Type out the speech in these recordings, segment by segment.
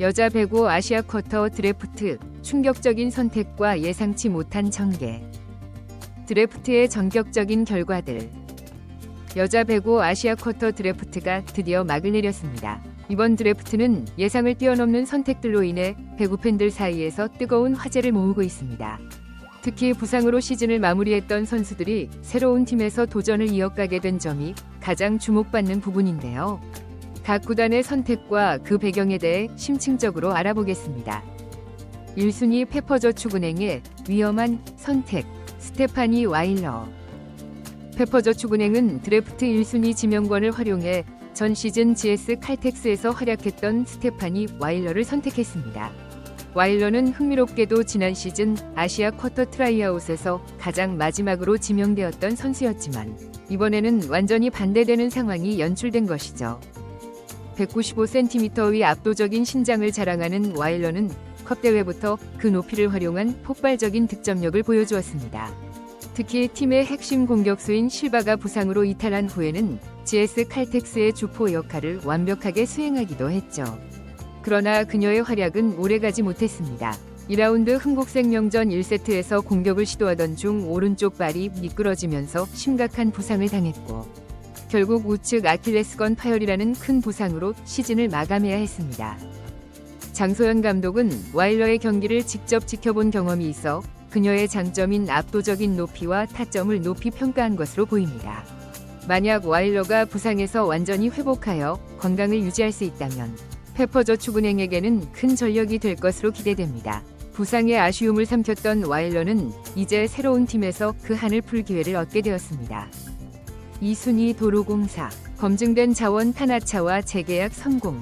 여자 배구 아시아 쿼터 드래프트 충격적인 선택과 예상치 못한 전개. 드래프트의 전격적인 결과들. 여자 배구 아시아 쿼터 드래프트가 드디어 막을 내렸습니다. 이번 드래프트는 예상을 뛰어넘는 선택들로 인해 배구 팬들 사이에서 뜨거운 화제를 모으고 있습니다. 특히 부상으로 시즌을 마무리했던 선수들이 새로운 팀에서 도전을 이어가게 된 점이 가장 주목받는 부분인데요. 각 구단의 선택과 그 배경에 대해 심층적으로 알아보겠습니다. 1순위 페퍼저축은행의 위험한 선택 스테파니 와일러 페퍼저축은행은 드래프트 1순위 지명권을 활용해 전 시즌 GS 칼텍스에서 활약했던 스테파니 와일러를 선택했습니다. 와일러는 흥미롭게도 지난 시즌 아시아 쿼터 트라이아웃에서 가장 마지막으로 지명되었던 선수였지만 이번에는 완전히 반대되는 상황이 연출된 것이죠. 195cm의 압도적인 신장을 자랑하는 와일러는 컵 대회부터 그 높이를 활용한 폭발적인 득점력을 보여주었습니다. 특히 팀의 핵심 공격수인 실바가 부상으로 이탈한 후에는 GS 칼텍스의 주포 역할을 완벽하게 수행하기도 했죠. 그러나 그녀의 활약은 오래가지 못했습니다. 2라운드 흥국생명전 1세트에서 공격을 시도하던 중 오른쪽 발이 미끄러지면서 심각한 부상을 당했고 결국 우측 아킬레스건 파열이라는 큰 부상으로 시즌을 마감해야 했습니다. 장소연 감독은 와일러의 경기를 직접 지켜본 경험이 있어 그녀의 장점인 압도적인 높이와 타점을 높이 평가한 것으로 보입니다. 만약 와일러가 부상에서 완전히 회복하여 건강을 유지할 수 있다면 페퍼저축은행에게는 큰 전력이 될 것으로 기대됩니다. 부상의 아쉬움을 삼켰던 와일러는 이제 새로운 팀에서 그 한을 풀 기회를 얻게 되었습니다. 이순희 도로공사 검증된 자원 탄화차와 재계약 성공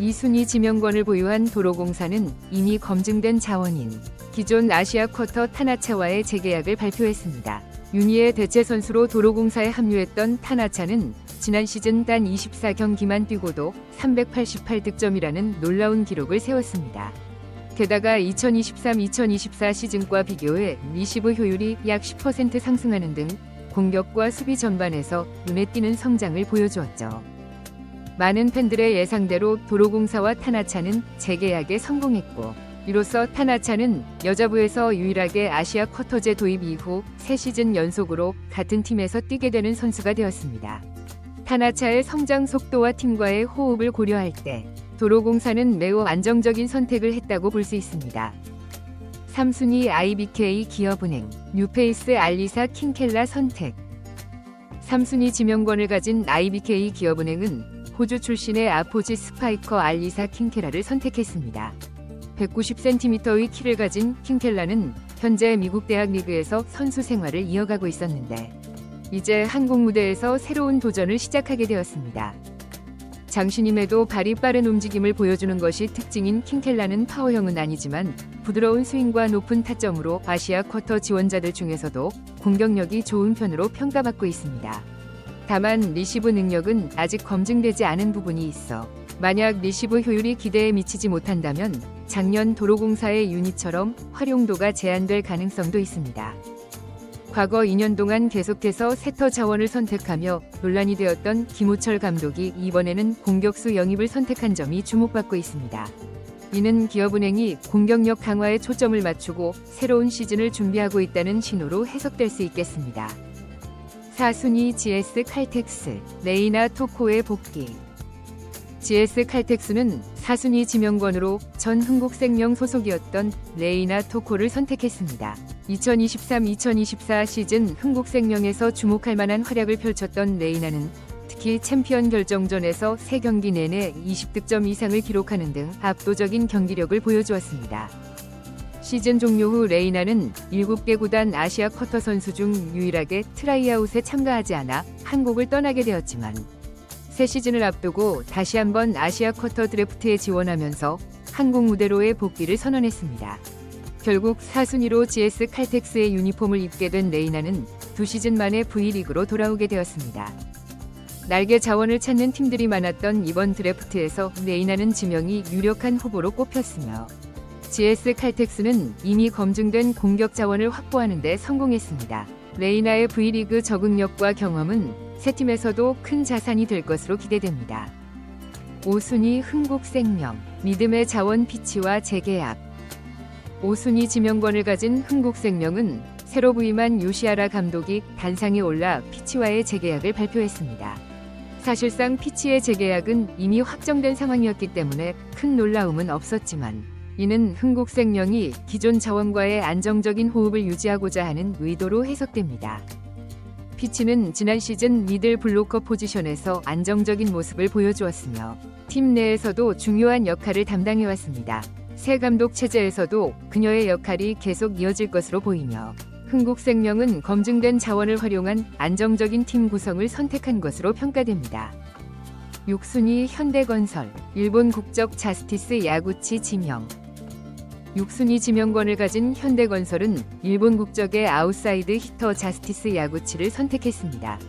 이순희 지명권을 보유한 도로공사는 이미 검증된 자원인 기존 아시아 쿼터 탄화차와의 재계약을 발표했습니다. 윤희의 대체 선수로 도로공사에 합류했던 탄화차는 지난 시즌 단 24경기만 뛰고도 388득점이라는 놀라운 기록을 세웠습니다. 게다가 2023-2024 시즌과 비교해 리시브 효율이 약 10% 상승하는 등 공격과 수비 전반에서 눈에 띄는 성장을 보여주었죠. 많은 팬들의 예상대로 도로공사와 타나차는 재계약에 성공했고 이로써 타나차는 여자부에서 유일하게 아시아 쿼터제 도입 이후 새 시즌 연속으로 같은 팀에서 뛰게 되는 선수가 되었습니다. 타나차의 성장 속도와 팀과의 호흡을 고려할 때 도로공사는 매우 안정적인 선택을 했다고 볼 수 있습니다. 3순위 IBK 기업은행, 뉴페이스 알리사 킹켈라 선택 3순위 지명권을 가진 IBK 기업은행은 호주 출신의 아포지 스파이커 알리사 킹켈라를 선택했습니다. 190cm의 키를 가진 킹켈라는 현재 미국 대학 리그에서 선수 생활을 이어가고 있었는데 이제 한국 무대에서 새로운 도전을 시작하게 되었습니다. 장신임에도 발이 빠른 움직임을 보여주는 것이 특징인 킹켈라는 파워형은 아니지만 부드러운 스윙과 높은 타점으로 아시아 쿼터 지원자들 중에서도 공격력이 좋은 편으로 평가받고 있습니다. 다만 리시브 능력은 아직 검증되지 않은 부분이 있어 만약 리시브 효율이 기대에 미치지 못한다면 작년 도로공사의 유닛처럼 활용도가 제한될 가능성도 있습니다. 과거 2년 동안 계속해서 세터 자원을 선택하며 논란이 되었던 김우철 감독이 이번에는 공격수 영입을 선택한 점이 주목받고 있습니다. 이는 기업은행이 공격력 강화에 초점을 맞추고 새로운 시즌을 준비하고 있다는 신호로 해석될 수 있겠습니다. 4순위 GS 칼텍스, 레이나 토코의 복귀. GS 칼텍스는 4순위 지명권으로 전 흥국생명 소속이었던 레이나 토코를 선택했습니다. 2023-2024 시즌 흥국생명에서 주목할 만한 활약을 펼쳤던 레이나는 특히 챔피언 결정전에서 3경기 내내 20득점 이상을 기록하는 등 압도적인 경기력을 보여주었습니다. 시즌 종료 후 레이나는 7개 구단 아시아 쿼터 선수 중 유일하게 트라이아웃에 참가하지 않아 한국을 떠나게 되었지만 새 시즌을 앞두고 다시 한번 아시아 쿼터 드래프트에 지원하면서 한국 무대로의 복귀를 선언했습니다. 결국 4순위로 GS 칼텍스의 유니폼을 입게 된 레이나는 두 시즌 만에 V리그로 돌아오게 되었습니다. 날개 자원을 찾는 팀들이 많았던 이번 드래프트에서 레이나는 지명이 유력한 후보로 꼽혔으며 GS 칼텍스는 이미 검증된 공격 자원을 확보하는 데 성공했습니다. 레이나의 V리그 적응력과 경험은 새 팀에서도 큰 자산이 될 것으로 기대됩니다. 5순위 흥국생명 믿음의 자원 피치와 재계약 5순위 지명권을 가진 흥국생명은 새로 부임한 요시아라 감독이 단상에 올라 피치와의 재계약을 발표했습니다. 사실상 피치의 재계약은 이미 확정된 상황이었기 때문에 큰 놀라움은 없었지만 이는 흥국생명이 기존 자원과의 안정적인 호흡을 유지하고자 하는 의도로 해석됩니다. 피치는 지난 시즌 미들 블로커 포지션에서 안정적인 모습을 보여주었으며 팀 내에서도 중요한 역할을 담당해왔습니다. 새 감독 체제에서도 그녀의 역할이 계속 이어질 것으로 보이며 흥국생명은 검증된 자원을 활용한 안정적인 팀 구성을 선택한 것으로 평가됩니다. 6순위 현대건설, 일본 국적 자스티스 야구치 지명 6순위 지명권을 가진 현대건설은 일본 국적의 아웃사이드 히터 자스티스 야구치를 선택했습니다.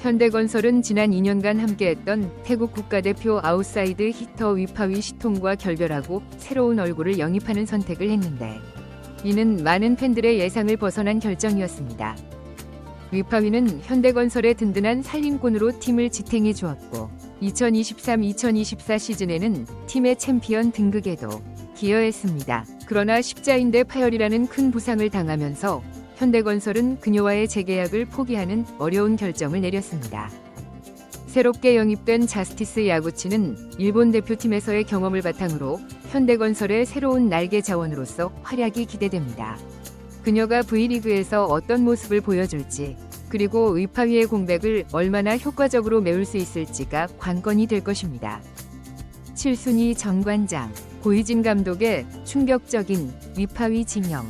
현대건설은 지난 2년간 함께했던 태국 국가대표 아웃사이드 히터 위파위 시통과 결별하고 새로운 얼굴을 영입하는 선택을 했는데 이는 많은 팬들의 예상을 벗어난 결정이었습니다. 위파위는 현대건설의 든든한 살림꾼으로 팀을 지탱해 주었고 2023-2024 시즌에는 팀의 챔피언 등극에도 기여했습니다. 그러나 십자인대 파열이라는 큰 부상을 당하면서 현대건설은 그녀와의 재계약을 포기하는 어려운 결정을 내렸습니다. 새롭게 영입된 자스티스 야구치는 일본 대표팀에서의 경험을 바탕으로 현대건설의 새로운 날개 자원으로서 활약이 기대됩니다. 그녀가 V리그에서 어떤 모습을 보여줄지 그리고 위파위의 공백을 얼마나 효과적으로 메울 수 있을지가 관건이 될 것입니다. 7순위 정관장 고이진 감독의 충격적인 위파위 지명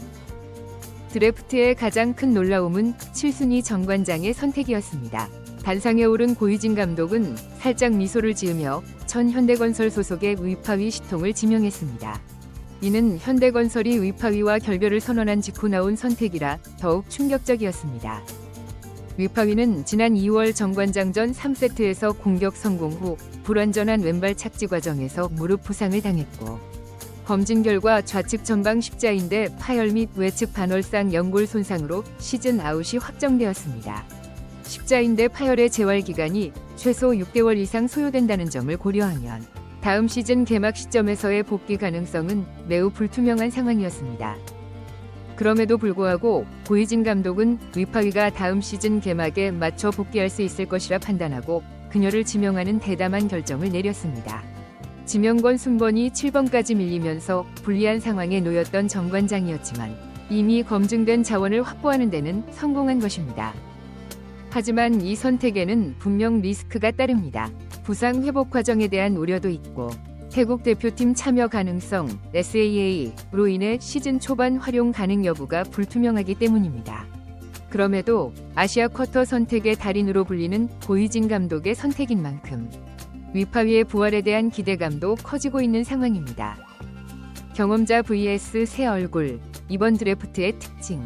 드래프트의 가장 큰 놀라움은 7순위 정관장의 선택이었습니다. 단상에 오른 고이진 감독은 살짝 미소를 지으며 전 현대건설 소속의 위파위 시통을 지명했습니다. 이는 현대건설이 위파위와 결별을 선언한 직후 나온 선택이라 더욱 충격적이었습니다. 위파위는 지난 2월 정관장전 3세트에서 공격 성공 후 불완전한 왼발 착지 과정에서 무릎 부상을 당했고 검진 결과 좌측 전방 십자인대 파열 및 외측 반월상 연골 손상으로 시즌 아웃이 확정되었습니다. 십자인대 파열의 재활 기간이 최소 6개월 이상 소요된다는 점을 고려하면 다음 시즌 개막 시점에서의 복귀 가능성은 매우 불투명한 상황이었습니다. 그럼에도 불구하고 고이진 감독은 위파위가 다음 시즌 개막에 맞춰 복귀할 수 있을 것이라 판단하고 그녀를 지명하는 대담한 결정을 내렸습니다. 지명권 순번이 7번까지 밀리면서 불리한 상황에 놓였던 정관장이었지만 이미 검증된 자원을 확보하는 데는 성공한 것입니다. 하지만 이 선택에는 분명 리스크가 따릅니다. 부상 회복 과정에 대한 우려도 있고 태국 대표팀 참여 가능성 SAA로 인해 시즌 초반 활용 가능 여부가 불투명하기 때문입니다. 그럼에도 아시아 쿼터 선택의 달인으로 불리는 고이진 감독의 선택인 만큼 위파위의 부활에 대한 기대감도 커지고 있는 상황입니다. 경험자 vs 새 얼굴 이번 드래프트의 특징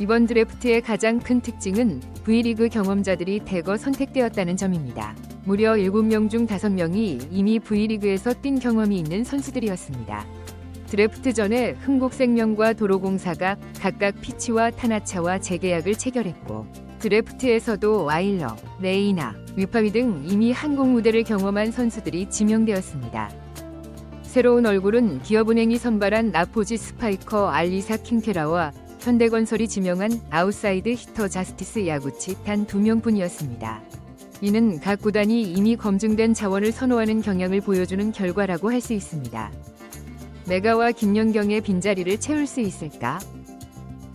이번 드래프트의 가장 큰 특징은 V리그 경험자들이 대거 선택되었다는 점입니다. 무려 7명 중 5명이 이미 V리그에서 뛴 경험이 있는 선수들이었습니다. 드래프트 전에 흥국생명과 도로공사가 각각 피치와 타나차와 재계약을 체결했고 드래프트에서도 와일러, 레이나, 위파위 등 이미 한국 무대를 경험한 선수들이 지명되었습니다. 새로운 얼굴은 기업은행이 선발한 나포지 스파이커 알리사 킹케라와 현대건설이 지명한 아웃사이드 히터 자스티스 야구치 단 두 명뿐이었습니다. 이는 각 구단이 이미 검증된 자원을 선호하는 경향을 보여주는 결과라고 할 수 있습니다. 메가와 김연경의 빈자리를 채울 수 있을까?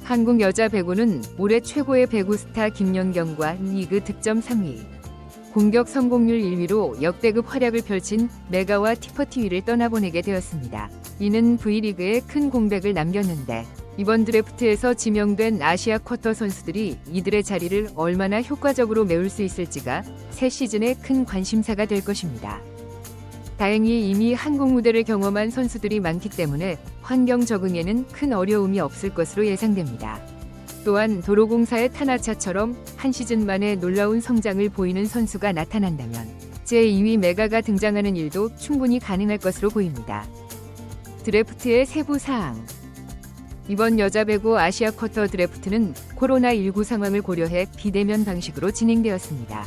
한국 여자 배구는 올해 최고의 배구 스타 김연경과 리그 득점 3위, 공격 성공률 1위로 역대급 활약을 펼친 메가와 티퍼티위를 떠나보내게 되었습니다. 이는 V리그에 큰 공백을 남겼는데 이번 드래프트에서 지명된 아시아 쿼터 선수들이 이들의 자리를 얼마나 효과적으로 메울 수 있을지가 새 시즌의 큰 관심사가 될 것입니다. 다행히 이미 한국 무대를 경험한 선수들이 많기 때문에 환경 적응에는 큰 어려움이 없을 것으로 예상됩니다. 또한 도로공사의 타나차처럼 한 시즌 만에 놀라운 성장을 보이는 선수가 나타난다면 제2위 메가가 등장하는 일도 충분히 가능할 것으로 보입니다. 드래프트의 세부 사항 이번 여자 배구 아시아 쿼터 드래프트는 코로나19 상황을 고려해 비대면 방식으로 진행되었습니다.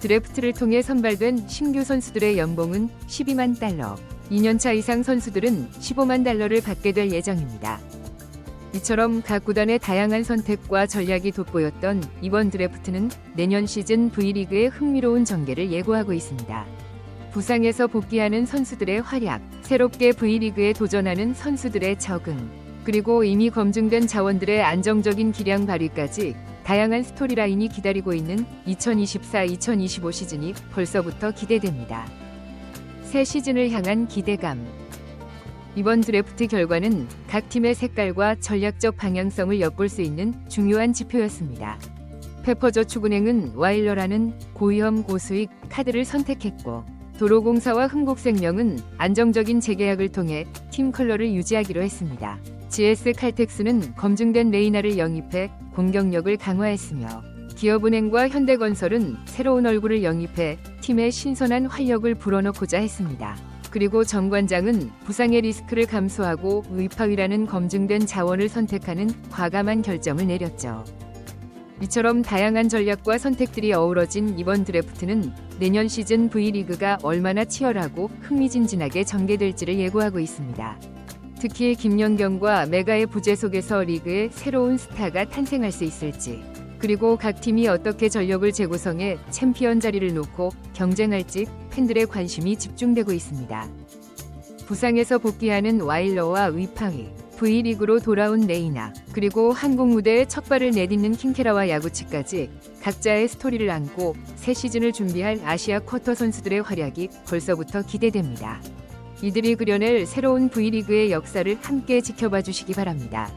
드래프트를 통해 선발된 신규 선수들의 연봉은 12만 달러, 2년차 이상 선수들은 15만 달러를 받게 될 예정입니다. 이처럼 각 구단의 다양한 선택과 전략이 돋보였던 이번 드래프트는 내년 시즌 V리그의 흥미로운 전개를 예고하고 있습니다. 부상에서 복귀하는 선수들의 활약, 새롭게 V리그에 도전하는 선수들의 적응, 그리고 이미 검증된 자원들의 안정적인 기량 발휘까지 다양한 스토리라인이 기다리고 있는 2024-2025 시즌이 벌써부터 기대됩니다. 새 시즌을 향한 기대감. 이번 드래프트 결과는 각 팀의 색깔과 전략적 방향성을 엿볼 수 있는 중요한 지표였습니다. 페퍼저축은행은 와일러라는 고위험 고수익 카드를 선택했고 도로공사와 흥국생명은 안정적인 재계약을 통해 팀 컬러를 유지하기로 했습니다. GS 칼텍스는 검증된 레이나를 영입해 공격력을 강화했으며 기업은행과 현대건설은 새로운 얼굴을 영입해 팀의 신선한 활력을 불어넣고자 했습니다. 그리고 정관장은 부상의 리스크를 감수하고 의파위라는 검증된 자원을 선택하는 과감한 결정을 내렸죠. 이처럼 다양한 전략과 선택들이 어우러진 이번 드래프트는 내년 시즌 V리그가 얼마나 치열하고 흥미진진하게 전개될지를 예고하고 있습니다. 특히 김연경과 메가의 부재 속에서 리그에 새로운 스타가 탄생할 수 있을지, 그리고 각 팀이 어떻게 전력을 재구성해 챔피언 자리를 놓고 경쟁할지 팬들의 관심이 집중되고 있습니다. 부상에서 복귀하는 와일러와 위팡이, V리그로 돌아온 레이나, 그리고 한국 무대에 첫 발을 내딛는 킹케라와 야구치까지 각자의 스토리를 안고 새 시즌을 준비할 아시아 쿼터 선수들의 활약이 벌써부터 기대됩니다. 이들이 그려낼 새로운 V리그의 역사를 함께 지켜봐 주시기 바랍니다.